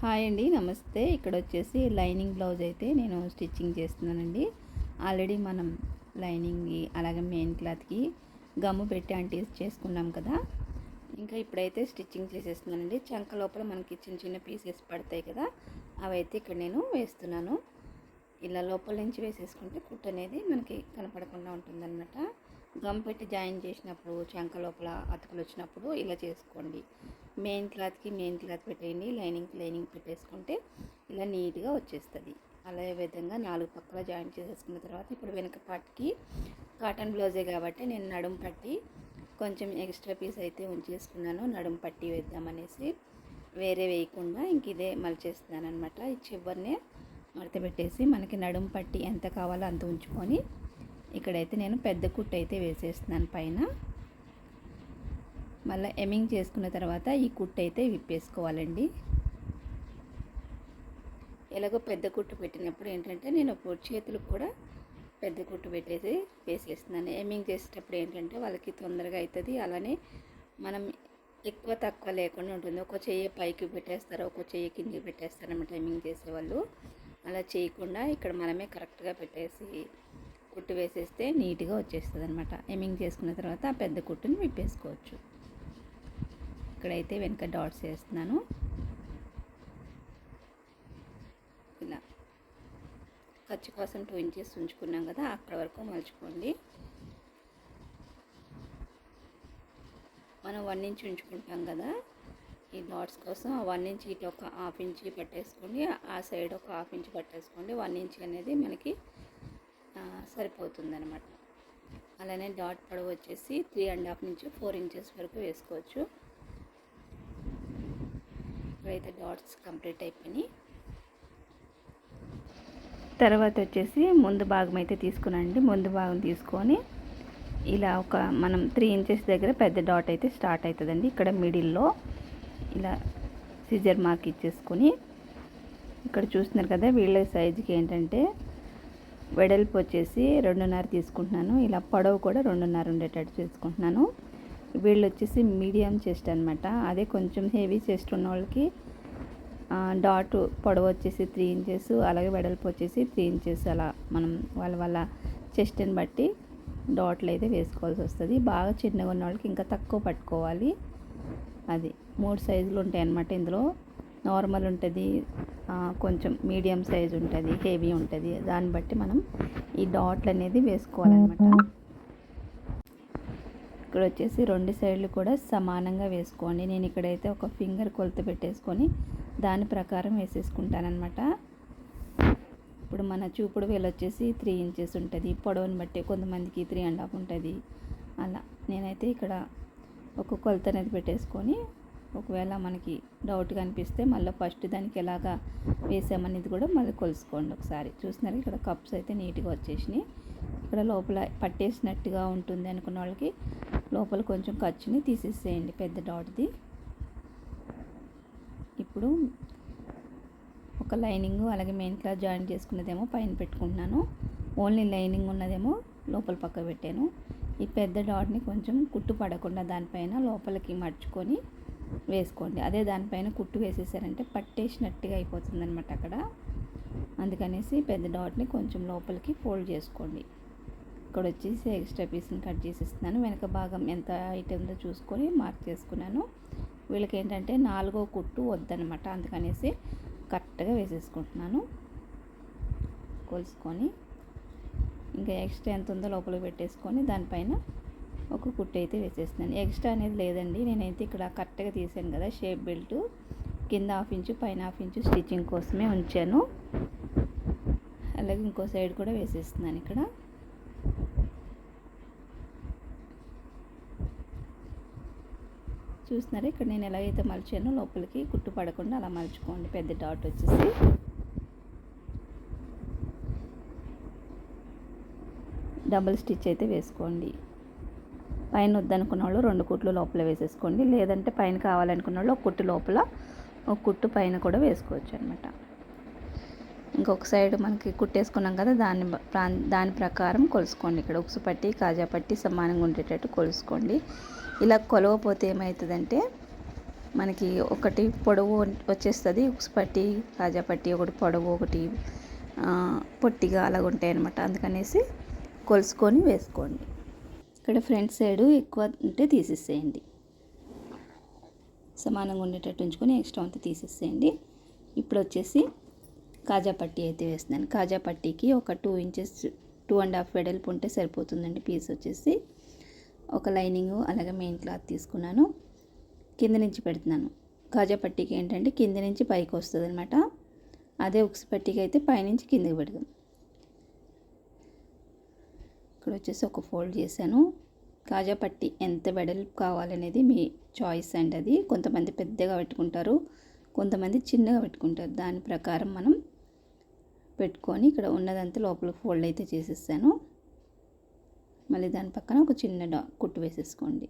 Hi అండి నమస్తే. ఇక్కడ వచ్చేసి లైనింగ్ బ్లౌజ్ అయితే నేను స్టిచ్చింగ్ చేస్తున్నానండి. ఆల్రెడీ మనం లైనింగ్కి అలాగే మెయిన్ క్లాత్కి గమ్ము పెట్టి అంటీస్ చేసుకున్నాం కదా. ఇంకా ఇప్పుడైతే స్టిచ్చింగ్ చేసేస్తున్నానండి. చంక లోపల మనకి చిన్న చిన్న పీసెస్ పడతాయి కదా అవైతే ఇక్కడ నేను వేస్తున్నాను. ఇలా లోపల నుంచి వేసేసుకుంటే కుట్టు అనేది మనకి కనపడకుండా ఉంటుందన్నమాట. గమ్ పెట్టి జాయిన్ చేసినప్పుడు చంక లోపల అతుకులు వచ్చినప్పుడు ఇలా చేసుకోండి. మెయిన్ క్లాత్కి మెయిన్ క్లాత్ పెట్టేయండి. లైనింగ్కి లైనింగ్ పెట్టేసుకుంటే ఇలా నీట్గా వచ్చేస్తుంది. అలాగే విధంగా నాలుగు పక్కల జాయిన్ చేసేసుకున్న తర్వాత ఇప్పుడు వెనక పాటికి కాటన్ బ్లౌజే కాబట్టి నేను నడుం పట్టి కొంచెం ఎక్స్ట్రా పీస్ అయితే ఉంచేసుకున్నాను. నడుం పట్టి వేద్దామనేసి వేరే వేయకుండా ఇంక ఇదే మలిచేస్తున్నాను అనమాట ఈ చివరినే మడత పెట్టేసి మనకి నడుం పట్టి ఎంత కావాలో అంత ఉంచుకొని ఇక్కడైతే నేను పెద్ద కుట్టు అయితే వేసేస్తున్నాను పైన. మళ్ళీ ఎమింగ్ చేసుకున్న తర్వాత ఈ కుట్టు అయితే విప్పేసుకోవాలండి. ఎలాగో పెద్ద కుట్టు పెట్టినప్పుడు ఏంటంటే నేను పొడి చేతులకు కూడా పెద్ద కుట్టు పెట్టేసి వేసేస్తున్నాను. ఎమింగ్ చేసేటప్పుడు ఏంటంటే వాళ్ళకి తొందరగా అవుతుంది అలానే మనం ఎక్కువ తక్కువ లేకుండా ఉంటుంది. ఒక చెయ్యి పైకి పెట్టేస్తారు ఒక చెయ్యి కిందికి పెట్టేస్తారు అన్నమాట ఎమింగ్ చేసేవాళ్ళు. అలా చేయకుండా ఇక్కడ మనమే కరెక్ట్గా పెట్టేసి కుట్టు వేసేస్తే నీట్గా వచ్చేస్తుంది అనమాట ఎమింగ్ చేసుకున్న తర్వాత ఆ పెద్ద కుట్టుని విప్పేసుకోవచ్చు. ఇక్కడైతే వెనక డాట్స్ వేస్తున్నాను. ఇలా ఖర్చు కోసం టూ ఇంచెస్ ఉంచుకున్నాం కదా అక్కడ వరకు మలుచుకోండి. మనం వన్ ఇంచ్ ఉంచుకుంటాం కదా ఈ డాట్స్ కోసం ఆ వన్ ఇంచ్ ఇటు ఒక హాఫ్ ఇంచ్ పట్టేసుకోండి ఆ సైడ్ ఒక హాఫ్ ఇంచ్ పట్టేసుకోండి. వన్ ఇంచ్ అనేది మనకి సరిపోతుంది అనమాట అలానే డాట్ పొడవు వచ్చేసి త్రీ అండ్ హాఫ్ నుంచి ఫోర్ ఇంచెస్ వరకు వేసుకోవచ్చు. ఇప్పుడైతే డాట్స్ కంప్లీట్ అయిపోయినాయి. తర్వాత వచ్చేసి ముందు భాగం అయితే తీసుకునండి ముందు భాగం తీసుకొని ఇలా ఒక మనం త్రీ ఇంచెస్ దగ్గర పెద్ద డాట్ అయితే స్టార్ట్ అవుతుందండి. ఇక్కడ మిడిల్లో ఇలా సిజర్ మార్క్ ఇచ్చేసుకొని ఇక్కడ చూస్తున్నారు కదా వీళ్ళ సైజుకి ఏంటంటే వెడల్పు వచ్చేసి రెండున్నర తీసుకుంటున్నాను. ఇలా పొడవు కూడా రెండున్నర ఉండేటట్టు చేసుకుంటున్నాను. వీళ్ళు వచ్చేసి మీడియం చెస్ట్ అనమాట అదే కొంచెం హెవీ చెస్ట్ ఉన్న వాళ్ళకి డాట్ పొడవు వచ్చేసి త్రీ ఇంచెస్ అలాగే వెడల్పు వచ్చేసి త్రీ ఇంచెస్ అలా మనం వాళ్ళ వాళ్ళ చెస్ట్ని బట్టి డాట్లు అయితే వేసుకోవాల్సి వస్తుంది. బాగా చిన్నగా ఉన్న వాళ్ళకి ఇంకా తక్కువ పట్టుకోవాలి. అది మూడు సైజులు ఉంటాయి అన్నమాట ఇందులో. నార్మల్ ఉంటుంది కొంచెం మీడియం సైజ్ ఉంటుంది హెవీ ఉంటుంది. దాన్ని బట్టి మనం ఈ డాట్లు అనేది వేసుకోవాలన్నమాట. ఇక్కడ వచ్చేసి రెండు సైడ్లు కూడా సమానంగా వేసుకోండి. నేను ఇక్కడైతే ఒక ఫింగర్ కొలత పెట్టేసుకొని దాని ప్రకారం వేసేసుకుంటానమాట ఇప్పుడు మన చూపుడు వేలు వచ్చేసి త్రీ ఇంచెస్ ఉంటుంది. పొడవుని బట్టి కొంతమందికి త్రీ అండ్ హాఫ్ ఉంటుంది. అలా నేనైతే ఇక్కడ ఒక కొలత అనేది పెట్టేసుకొని ఒకవేళ మనకి డౌట్గా అనిపిస్తే మళ్ళీ ఫస్ట్ దానికి ఎలాగా వేసామనేది కూడా మళ్ళీ కొలుసుకోండి ఒకసారి. చూస్తున్నారు ఇక్కడ కప్స్ అయితే నీట్గా వచ్చేసినాయి. ఇక్కడ లోపల పట్టేసినట్టుగా ఉంటుంది అనుకున్న వాళ్ళకి లోపల కొంచెం ఖర్చుని తీసేసేయండి పెద్ద డాట్ది. ఇప్పుడు ఒక లైనింగ్ అలాగే మెయిన్ క్లాత్ జాయిన్ చేసుకున్నదేమో పైన పెట్టుకుంటున్నాను. ఓన్లీ లైనింగ్ ఉన్నదేమో లోపల పక్క పెట్టాను. ఈ పెద్ద డాట్ని కొంచెం కుట్టు పడకుండా దానిపైన లోపలికి మడుచుకొని వేసుకోండి. అదే దానిపైన కుట్టు వేసేసారంటే పట్టేసినట్టుగా అయిపోతుంది అనమాట అక్కడ. అందుకనేసి పెద్ద డాట్ని కొంచెం లోపలికి ఫోల్డ్ చేసుకోండి. ఇక్కడ వచ్చేసి ఎక్స్ట్రా పీస్ని కట్ చేసేస్తున్నాను. వెనక భాగం ఎంత హైట్ ఉందో చూసుకొని మార్క్ చేసుకున్నాను. వీళ్ళకి ఏంటంటే నాలుగో కుట్టు వద్దనమాట అందుకనేసి కరెక్ట్గా వేసేసుకుంటున్నాను. కొలుసుకొని ఇంకా ఎక్స్ట్రా ఎంత ఉందో లోపలికి పెట్టేసుకొని దానిపైన ఒక కుట్టు అయితే వేసేస్తున్నాను. ఎక్స్ట్రా అనేది లేదండి. నేనైతే ఇక్కడ కరెక్ట్గా తీసాను కదా షేప్ బెల్ట్. కింద హాఫ్ ఇంచు పైన హాఫ్ ఇంచు స్టిచ్చింగ్ కోసమే ఉంచాను. అలాగే ఇంకో సైడ్ కూడా వేసేస్తున్నాను ఇక్కడ. చూస్తున్నారా? ఇక్కడ నేను ఎలాగైతే మలిచానో లోపలికి కుట్టు పడకుండా అలా మలుచుకోండి. పెద్ద డాట్ వచ్చేసి. డబుల్ స్టిచ్ అయితే వేసుకోండి. పైన వద్దనుకున్న వాళ్ళు రెండు కుట్లు లోపల వేసేసుకోండి. లేదంటే పైన కావాలనుకున్న వాళ్ళు ఒక కుట్టు లోపల ఒక కుట్టు పైన కూడా వేసుకోవచ్చు అనమాట ఇంకొక సైడ్ మనకి కుట్టేసుకున్నాం కదా దాని దాని ప్రకారం కొలుసుకోండి. ఇక్కడ ఉక్సు పట్టి కాజా పట్టి సమానంగా ఉండేటట్టు కొలుసుకోండి. ఇలా కొలవపోతే ఏమవుతుందంటే మనకి ఒకటి పొడవు వచ్చేస్తుంది ఉక్స్ పట్టి కాజా పట్టి ఒకటి పొడవు ఒకటి పొట్టిగా అలాగ ఉంటాయి అనమాట అందుకనేసి కొలుసుకొని వేసుకోండి. ఇక్కడ ఫ్రంట్ సైడ్ ఎక్కువ ఉంటే తీసేసేయండి. సమానంగా ఉండేటట్టు ఉంచుకొని ఎక్స్ట్రా అంతా తీసేసేయండి. ఇప్పుడు వచ్చేసి కాజా పట్టీ అయితే వేస్తున్నాను. కాజా పట్టీకి ఒక two inches two and half వెడల్పు ఉంటే సరిపోతుందండి పీస్ వచ్చేసి. ఒక లైనింగ్ అలాగే మెయిన్ క్లాత్ తీసుకున్నాను. కింద నుంచి పెడుతున్నాను. కాజా పట్టీకి ఏంటంటే కింద నుంచి పైకి వస్తుంది అనమాట అదే ఉక్స్ పట్టీకి అయితే పైనుంచి కిందకి పెడదాం ఇక్కడ వచ్చేసి ఒక ఫోల్డ్ చేశాను. కాజా పట్టి ఎంత వెడల్పు కావాలనేది మీ చాయిస్ అండి అది. కొంతమంది పెద్దగా పెట్టుకుంటారు కొంతమంది చిన్నగా పెట్టుకుంటారు. దాని ప్రకారం మనం పెట్టుకొని ఇక్కడ ఉన్నదంతా లోపల ఫోల్డ్ అయితే చేసేసాను. మళ్ళీ దాని పక్కన ఒక చిన్న డా కుట్టు వేసేసుకోండి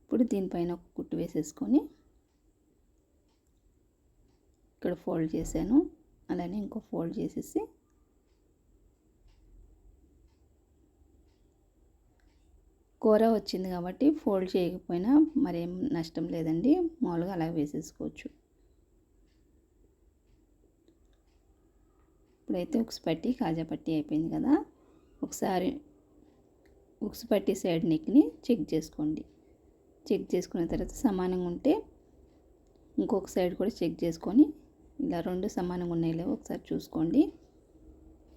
ఇప్పుడు దీనిపైన ఒక కుట్టు వేసేసుకొని ఇక్కడ ఫోల్డ్ చేశాను. అలానే ఇంకో ఫోల్డ్ చేసేసి కూర వచ్చింది కాబట్టి ఫోల్డ్ చేయకపోయినా మరేం నష్టం లేదండి. మామూలుగా అలా వేసేసుకోవచ్చు. ఇప్పుడైతే ఉక్స్ పట్టి కాజా పట్టి అయిపోయింది కదా. ఒకసారి ఉక్స్ పట్టి సైడ్ నెక్ని చెక్ చేసుకోండి. చెక్ చేసుకున్న తర్వాత సమానంగా ఉంటే ఇంకొక సైడ్ కూడా చెక్ చేసుకొని ఇలా రెండు సమానంగా ఉన్నాయి లేవో ఒకసారి చూసుకోండి.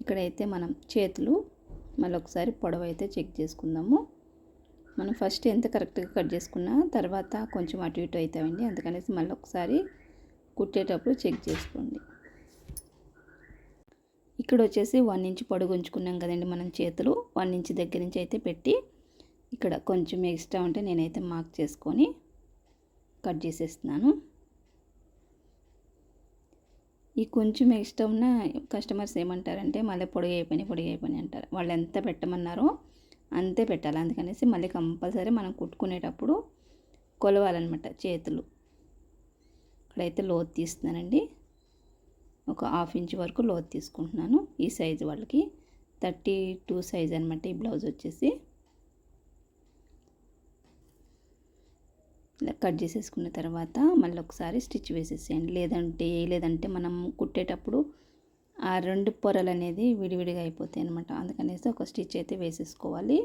ఇక్కడైతే మనం చేతులు మళ్ళీ ఒకసారి పొడవు అయితే చెక్ చేసుకుందాము. మనం ఫస్ట్ ఎంత కరెక్ట్గా కట్ చేసుకున్నా తర్వాత కొంచెం అటు ఇటు అవుతామండి అందుకనేసి మళ్ళీ ఒకసారి కుట్టేటప్పుడు చెక్ చేసుకోండి. ఇక్కడ వచ్చేసి వన్ ఇంచ్ పొడుగు ఉంచుకున్నాం కదండి మనం చేతులు. వన్ ఇంచ్ దగ్గర నుంచి అయితే పెట్టి ఇక్కడ కొంచెం ఎక్స్ట్రా ఉంటే నేనైతే మార్క్ చేసుకొని కట్ చేసేస్తున్నాను. ఈ కొంచెం ఎక్స్ట్రా ఉన్న కస్టమర్స్ ఏమంటారంటే మళ్ళీ పొడిగి అయిపోయినాయి పొడిగి అయిపోయినాయి అంటారు. వాళ్ళు ఎంత పెట్టమన్నారో అంతే పెట్టాలి. అందుకనేసి మళ్ళీ కంపల్సరీ మనం కుట్టుకునేటప్పుడు కొలవాలన్నమాట చేతులు. ఇక్కడైతే లోతు తీస్తున్నానండి. ఒక హాఫ్ ఇంచ్ వరకు లోతు తీసుకుంటున్నాను. ఈ సైజు వాళ్ళకి థర్టీ టూ సైజ్ అనమాట ఈ బ్లౌజ్ వచ్చేసి ఇలా కట్ చేసేసుకున్న తర్వాత మళ్ళీ ఒకసారి స్టిచ్ వేసేసేయండి. లేదంటే లేదంటే మనం కుట్టేటప్పుడు ఆ రెండు పొరలు అనేది విడివిడిగా అయిపోతాయి అనమాట అందుకనేసి ఒక స్టిచ్ అయితే వేసేసుకోవాలి.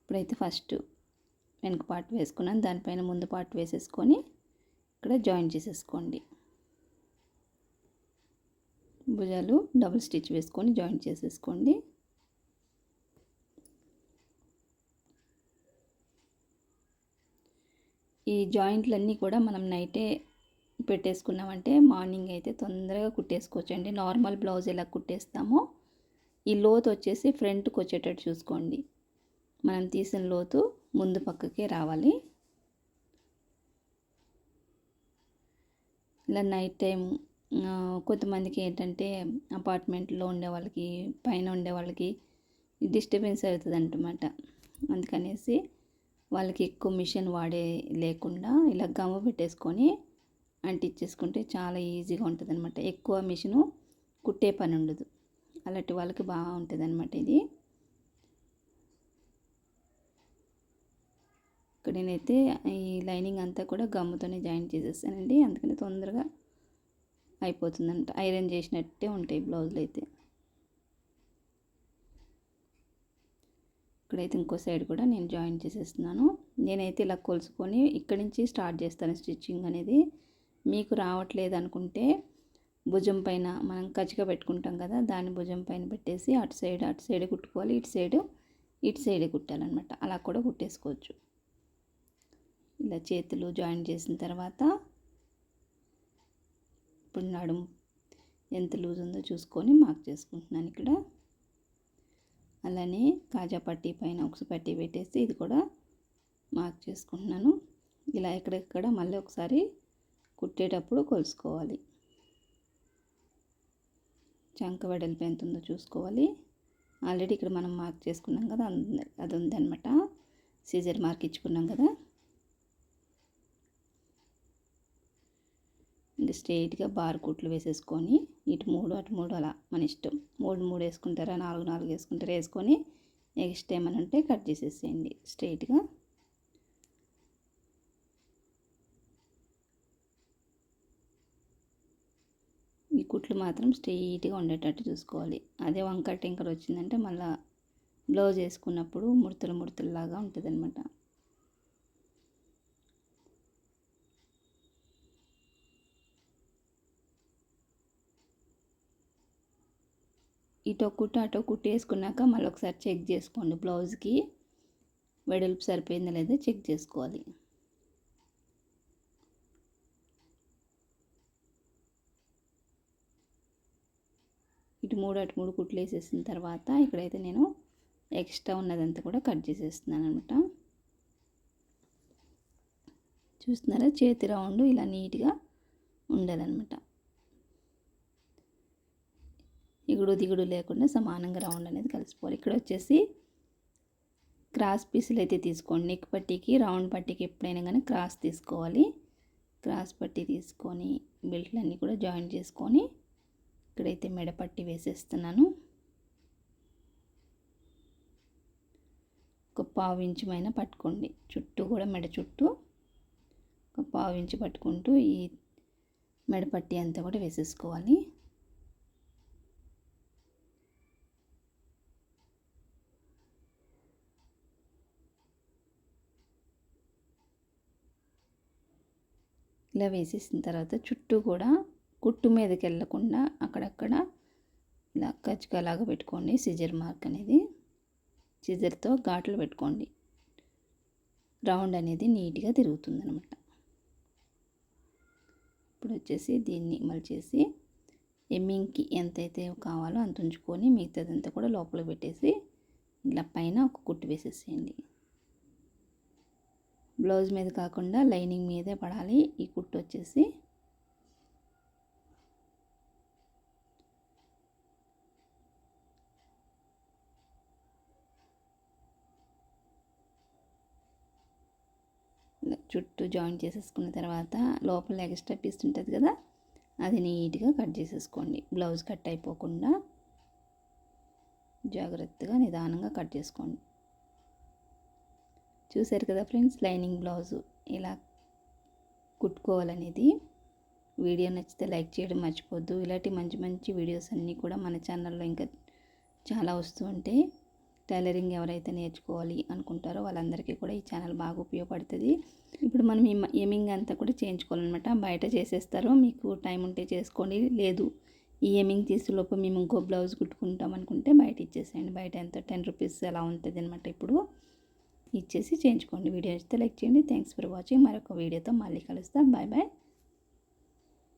ఇప్పుడైతే ఫస్ట్ వెనుక పార్ట్ వేసుకున్నాను. దానిపైన ముందు పార్ట్ వేసేసుకొని ఇక్కడ జాయిన్ చేసేసుకోండి. భుజాలు డబుల్ స్టిచ్ వేసుకొని జాయిన్ చేసేసుకోండి. ఈ జాయింట్లన్నీ కూడా మనం నైటే పెట్టేసుకున్నామంటే మార్నింగ్ అయితే తొందరగా కుట్టేసుకోవచ్చు అండి నార్మల్ బ్లౌజ్ ఎలా కుట్టేస్తామో ఈ లోతు వచ్చేసి ఫ్రంట్కి వచ్చేటట్టు చూసుకోండి. మనం తీసిన లోతు ముందు పక్కకే రావాలి. ఇలా నైట్ టైం కొంతమందికి ఏంటంటే అపార్ట్మెంట్లో ఉండే వాళ్ళకి పైన ఉండే వాళ్ళకి డిస్టర్బెన్స్ అవుతుంది అనమాట అందుకనేసి వాళ్ళకి ఎక్కువ మిషన్ వాడే లేకుండా ఇలా గమ్ము పెట్టేసుకొని అంటించేసుకుంటే చాలా ఈజీగా ఉంటుంది అనమాట ఎక్కువ మిషను కుట్టే పని ఉండదు. అలాంటి వాళ్ళకి బాగుంటుంది అనమాట ఇది. ఇక్కడ నేనైతే ఈ లైనింగ్ అంతా కూడా గమ్ముతోనే జాయిన్ చేసేసానండి అందుకని తొందరగా అయిపోతుందంట ఐరన్ చేసినట్టే ఉంటాయి బ్లౌజులు అయితే ఇక్కడైతే ఇంకో సైడ్ కూడా నేను జాయిన్ చేసేస్తున్నాను. నేనైతే ఇలా కొలుసుకొని ఇక్కడి నుంచి స్టార్ట్ చేస్తాను స్టిచ్చింగ్ అనేది. మీకు రావట్లేదు అనుకుంటే భుజం పైన మనం కచ్చిగా పెట్టుకుంటాం కదా దాన్ని భుజం పైన పెట్టేసి అటు సైడ్ అటు సైడ్ కుట్టుకోవాలి ఇటు సైడ్ ఇటు సైడే కుట్టాలన్నమాట. అలా కూడా కుట్టేసుకోవచ్చు. ఇలా చేతులు జాయిన్ చేసిన తర్వాత ఇప్పుడు నడుము ఎంత లూజ్ ఉందో చూసుకొని మార్క్ చేసుకుంటున్నాను ఇక్కడ. అలానే కాజా పట్టీ పైన ఒక పట్టీ పెట్టేసి ఇది కూడా మార్క్ చేసుకుంటున్నాను. ఇలా ఎక్కడెక్కడ మళ్ళీ ఒకసారి కుట్టేటప్పుడు కొలుసుకోవాలి. చంక వెడల్పు ఎంత ఉందో చూసుకోవాలి. ఆల్రెడీ ఇక్కడ మనం మార్క్ చేసుకున్నాం కదా అది ఉందన్నమాట సీజర్ మార్క్ ఇచ్చుకున్నాం కదా. చూడండి స్ట్రైట్గా బార్ కుట్లు వేసేసుకొని ఇటు మూడు అటు మూడు అలా మన ఇష్టం. మూడు మూడు వేసుకుంటారా నాలుగు నాలుగు వేసుకుంటారా వేసుకొని నెక్స్ట్ ఏమైనా ఉంటే కట్ చేసేసేయండి స్ట్రైట్గా ఈ కుట్లు మాత్రం స్ట్రైట్గా ఉండేటట్టు చూసుకోవాలి. అదే వంకర టింకర్ వచ్చిందంటే మళ్ళీ బ్లౌజ్ వేసుకున్నప్పుడు ముడతలు లాగా ఉంటుంది ఇటో కుట్టు అటో కుట్టు వేసుకున్నాక మళ్ళీ ఒకసారి చెక్ చేసుకోండి బ్లౌజ్కి. వెడల్పు సరిపోయిందా లేదా చెక్ చేసుకోవాలి. ఇటు మూడు అటు మూడు కుట్లు వేసేసిన తర్వాత ఇక్కడైతే నేను ఎక్స్ట్రా ఉన్నదంతా కూడా కట్ చేసేస్తున్నాను అనమాట చూస్తున్నారా? చేతి రౌండ్ ఇలా నీట్గా ఉండాలన్నమాట ఇగుడు దిగుడు లేకుండా సమానంగా రౌండ్ అనేది కలిసిపోవాలి. ఇక్కడ వచ్చేసి క్రాస్ పీసులు అయితే తీసుకోండి. నెక్ పట్టీకి రౌండ్ పట్టీకి ఎప్పుడైనా కానీ క్రాస్ తీసుకోవాలి. క్రాస్ పట్టీ తీసుకొని బెల్ట్లన్నీ కూడా జాయిన్ చేసుకొని ఇక్కడైతే మెడ పట్టి వేసేస్తున్నాను. ఒక పావు ఇంచుమైన పట్టుకోండి. చుట్టూ కూడా మెడ చుట్టూ ఒక పావు ఇంచు పట్టుకుంటూ ఈ మెడపట్టి అంతా కూడా వేసేసుకోవాలి. ఇలా వేసేసిన తర్వాత చుట్టూ కూడా కుట్టు మీదకి వెళ్ళకుండా అక్కడక్కడ ఇలా కచ్చికలాగా పెట్టుకోండి. సిజర్ మార్క్ అనేది సిజర్తో ఘాట్లు పెట్టుకోండి. రౌండ్ అనేది నీట్గా తిరుగుతుంది అనమాట ఇప్పుడు వచ్చేసి దీన్ని మలిచేసి ఎమ్మింగ్కి ఎంతైతే కావాలో అంత ఉంచుకొని మిగతాదంతా కూడా లోపల పెట్టేసి ఇలా పైన ఒక కుట్టు వేసేసేయండి. బ్లౌజ్ మీద కాకుండా లైనింగ్ మీదే పడాలి. ఈ కుట్టు వచ్చేసి చుట్టూ జాయిన్ చేసేసుకున్న తర్వాత లోపల ఎక్స్ట్రా పీస్ ఉంటుంది కదా అది నీట్గా కట్ చేసేసుకోండి. బ్లౌజ్ కట్ అయిపోకుండా జాగ్రత్తగా నిదానంగా కట్ చేసుకోండి. చూసారు కదా ఫ్రెండ్స్ లైనింగ్ బ్లౌజు. ఇలా కుట్టుకోవాలనేది. వీడియో నచ్చితే లైక్ చేయడం మర్చిపోద్దు. ఇలాంటి మంచి మంచి వీడియోస్ అన్నీ కూడా మన ఛానల్లో ఇంకా చాలా వస్తూ ఉంటాయి టైలరింగ్ ఎవరైతే నేర్చుకోవాలి అనుకుంటారో వాళ్ళందరికీ కూడా ఈ ఛానల్ బాగా ఉపయోగపడుతుంది. ఇప్పుడు మనం ఏమింగ్ అంతా కూడా చేయించుకోవాలన్నమాట. బయట చేసేస్తారు మీకు టైం ఉంటే చేసుకోండి. లేదు ఈ ఏమింగ్ తీసి మేము ఇంకో బ్లౌజ్ కుట్టుకుంటాం అనుకుంటే బయట ఇచ్చేసేయండి. బయట ఎంత టెన్ రూపీస్ అలా ఉంటుంది అనమాట ఇప్పుడు. ఇచ్చేసి చేయించుకోండి. వీడియో నచ్చితే లైక్ చేయండి. థ్యాంక్స్ ఫర్ వాచింగ్ మరొక వీడియోతో మళ్ళీ కలుస్తాం. Bye bye